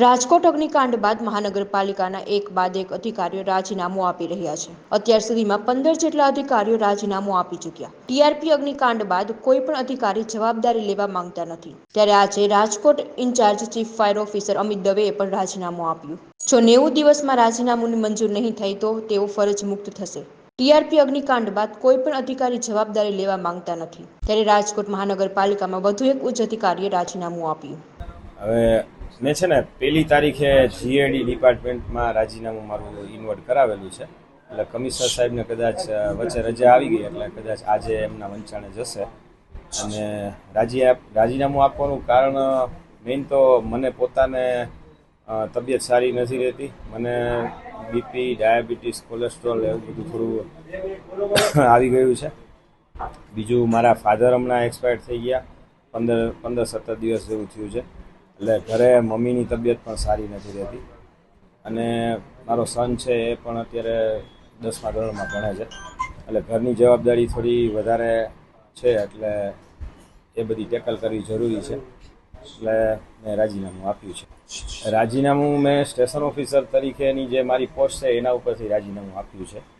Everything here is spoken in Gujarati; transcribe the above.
રાજકોટ અગ્નિકાંડ બાદ મહાનગરપાલિકાના એક બાદ એક અધિકારીઓ રાજીનામું આપી રહ્યા છે. અત્યાર સુધીમાં પંદર જેટલા અધિકારીઓ રાજીનામું આપી ચૂક્યા. ટીઆરપી અગ્નિકાંડ બાદ કોઈ પણ અધિકારી જવાબદારી લેવા માંગતા નથી. ત્યારે આજે Rajkot incharge chief fire officer Amit દવેએ પણ રાજીનામું આપ્યું. જો નેવું દિવસમાં રાજીનામુંની મંજૂર નહીં થાય તો તેઓ ફરજ મુક્ત થશે. ટીઆરપી અગ્નિકાંડ બાદ કોઈ પણ અધિકારી જવાબદારી લેવા માંગતા નથી. ત્યારે રાજકોટ મહાનગરપાલિકામાં વધુ એક ઉચ્ચ અધિકારીએ રાજીનામું આપ્યું. હવે મેં છે ને પહેલી તારીખે જીએડી ડિપાર્ટમેન્ટમાં રાજીનામું મારું ઇન્વર્ટ કરાવેલું છે. એટલે કમિશનર સાહેબને કદાચ વચ્ચે રજા આવી ગઈ, એટલે કદાચ આજે એમના વંચાણે જશે. અને રાજી રાજીનામું આપવાનું કારણ મેઇન તો મને પોતાને તબિયત સારી નથી રહેતી. મને બીપી ડાયાબિટીસ કોલેસ્ટ્રોલ એવું બધું થોડું આવી ગયું છે. બીજું મારા ફાધર હમણાં એક્સપાયર થઈ ગયા. પંદર પંદર, સત્તર દિવસ જેવું થયું છે. એટલે ઘરે મમ્મીની તબિયત પણ સારી નથી રહેતી. અને મારો સન છે એ પણ અત્યારે દસમા ધોરણમાં ભણે છે. એટલે ઘરની જવાબદારી થોડી વધારે છે એટલે એ બધી ટેકલ કરવી જરૂરી છે. એટલે મેં રાજીનામું આપ્યું છે. રાજીનામું મેં સ્ટેશન ઓફિસર તરીકેની જે મારી પોસ્ટ છે એના ઉપરથી રાજીનામું આપ્યું છે.